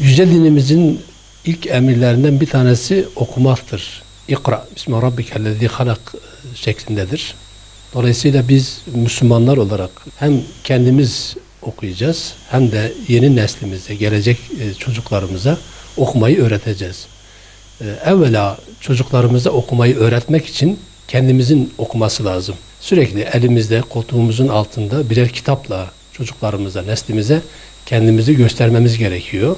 Yüce dinimizin ilk emirlerinden bir tanesi okumaktır. İkra, Bismillah Rabbikellezi halak şeklindedir. Dolayısıyla biz Müslümanlar olarak hem kendimiz okuyacağız hem de yeni neslimize, gelecek e, çocuklarımıza okumayı öğreteceğiz. E, Evvela çocuklarımıza okumayı öğretmek için kendimizin okuması lazım. Sürekli elimizde, koltuğumuzun altında birer kitapla çocuklarımıza, neslimize kendimizi göstermemiz gerekiyor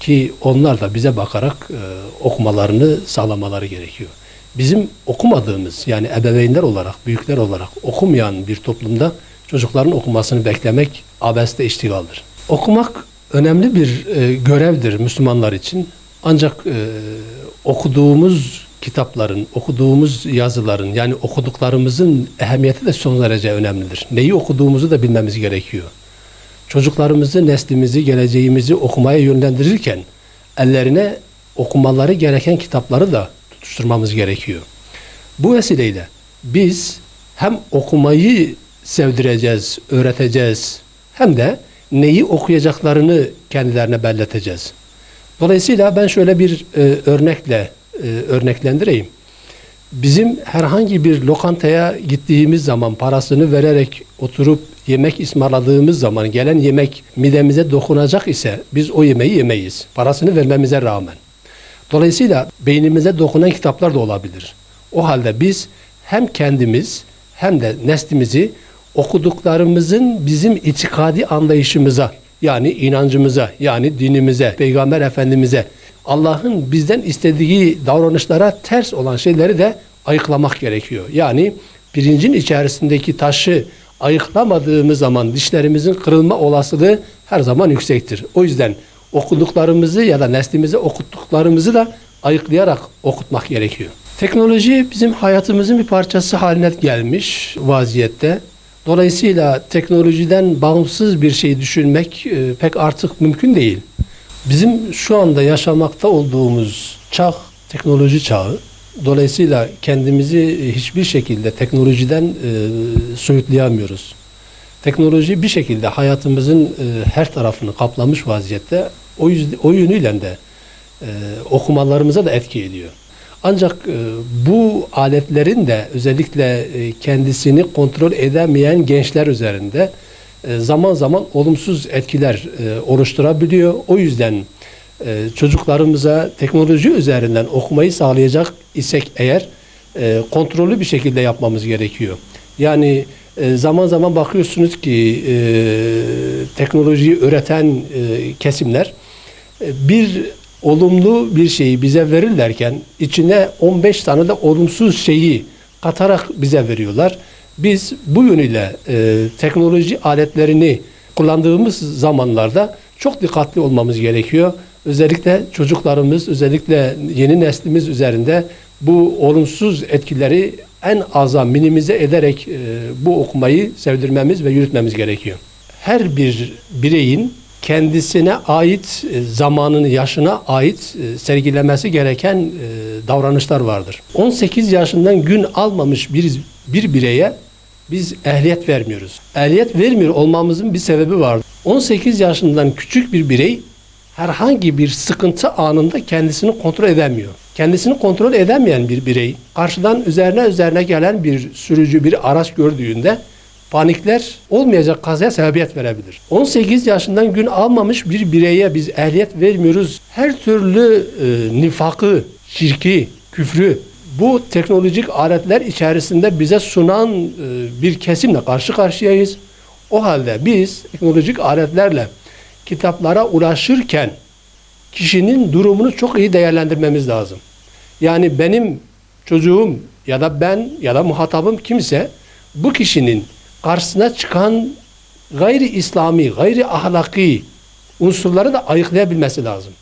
ki onlar da bize bakarak e, okumalarını sağlamaları gerekiyor. Bizim okumadığımız yani ebeveynler olarak, büyükler olarak okumayan bir toplumda çocukların okumasını beklemek abeste iştigaldir. Okumak önemli bir e, görevdir Müslümanlar için. Ancak e, okuduğumuz kitapların, okuduğumuz yazıların yani okuduklarımızın ehemmiyeti de son derece önemlidir. Neyi okuduğumuzu da bilmemiz gerekiyor çocuklarımızı, neslimizi, geleceğimizi okumaya yönlendirirken ellerine okumaları gereken kitapları da tutuşturmamız gerekiyor. Bu vesileyle biz hem okumayı sevdireceğiz, öğreteceğiz hem de neyi okuyacaklarını kendilerine belleteceğiz. Dolayısıyla ben şöyle bir e, örnekle e, örneklendireyim. Bizim herhangi bir lokantaya gittiğimiz zaman parasını vererek oturup yemek ısmarladığımız zaman gelen yemek midemize dokunacak ise biz o yemeği yemeyiz. Parasını vermemize rağmen. Dolayısıyla beynimize dokunan kitaplar da olabilir. O halde biz hem kendimiz hem de neslimizi okuduklarımızın bizim itikadi anlayışımıza yani inancımıza yani dinimize, peygamber efendimize Allah'ın bizden istediği davranışlara ters olan şeyleri de ayıklamak gerekiyor. Yani pirincin içerisindeki taşı ayıklamadığımız zaman dişlerimizin kırılma olasılığı her zaman yüksektir. O yüzden okuduklarımızı ya da neslimize okuttuklarımızı da ayıklayarak okutmak gerekiyor. Teknoloji bizim hayatımızın bir parçası haline gelmiş vaziyette. Dolayısıyla teknolojiden bağımsız bir şey düşünmek e, pek artık mümkün değil. Bizim şu anda yaşamakta olduğumuz çağ teknoloji çağı. Dolayısıyla kendimizi hiçbir şekilde teknolojiden e, soyutlayamıyoruz. Teknoloji bir şekilde hayatımızın e, her tarafını kaplamış vaziyette. O, yüzden, o yönüyle de e, okumalarımıza da etki ediyor. Ancak e, bu aletlerin de özellikle e, kendisini kontrol edemeyen gençler üzerinde e, zaman zaman olumsuz etkiler oluşturabiliyor. O yüzden e, çocuklarımıza teknoloji üzerinden okumayı sağlayacak isek eğer kontrollü bir şekilde yapmamız gerekiyor. Yani zaman zaman bakıyorsunuz ki e, teknolojiyi üreten e, kesimler bir olumlu bir şeyi bize verirlerken içine 15 tane de olumsuz şeyi katarak bize veriyorlar. Biz bu yönüyle e, teknoloji aletlerini kullandığımız zamanlarda çok dikkatli olmamız gerekiyor. Özellikle çocuklarımız, özellikle yeni neslimiz üzerinde bu olumsuz etkileri en aza minimize ederek e, bu okumayı sevdirmemiz ve yürütmemiz gerekiyor. Her bir bireyin kendisine ait e, zamanını, yaşına ait e, sergilemesi gereken e, davranışlar vardır. 18 yaşından gün almamış bir, bir bireye biz ehliyet vermiyoruz. Ehliyet vermiyor olmamızın bir sebebi var. 18 yaşından küçük bir birey herhangi bir sıkıntı anında kendisini kontrol edemiyor. Kendisini kontrol edemeyen bir birey karşıdan üzerine üzerine gelen bir sürücü bir araç gördüğünde panikler olmayacak kazaya sebebiyet verebilir. 18 yaşından gün almamış bir bireye biz ehliyet vermiyoruz. Her türlü e, nifakı, şirki, küfrü bu teknolojik aletler içerisinde bize sunan e, bir kesimle karşı karşıyayız. O halde biz teknolojik aletlerle kitaplara ulaşırken kişinin durumunu çok iyi değerlendirmemiz lazım. Yani benim çocuğum ya da ben ya da muhatabım kimse bu kişinin karşısına çıkan gayri İslami, gayri ahlaki unsurları da ayıklayabilmesi lazım.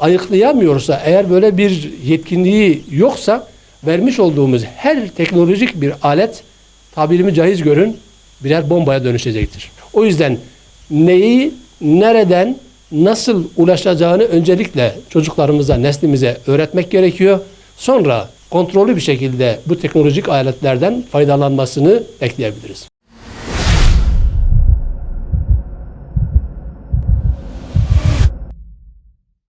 Ayıklayamıyorsa eğer böyle bir yetkinliği yoksa vermiş olduğumuz her teknolojik bir alet tabirimi caiz görün birer bombaya dönüşecektir. O yüzden neyi nereden nasıl ulaşacağını öncelikle çocuklarımıza, neslimize öğretmek gerekiyor. Sonra kontrollü bir şekilde bu teknolojik aletlerden faydalanmasını bekleyebiliriz.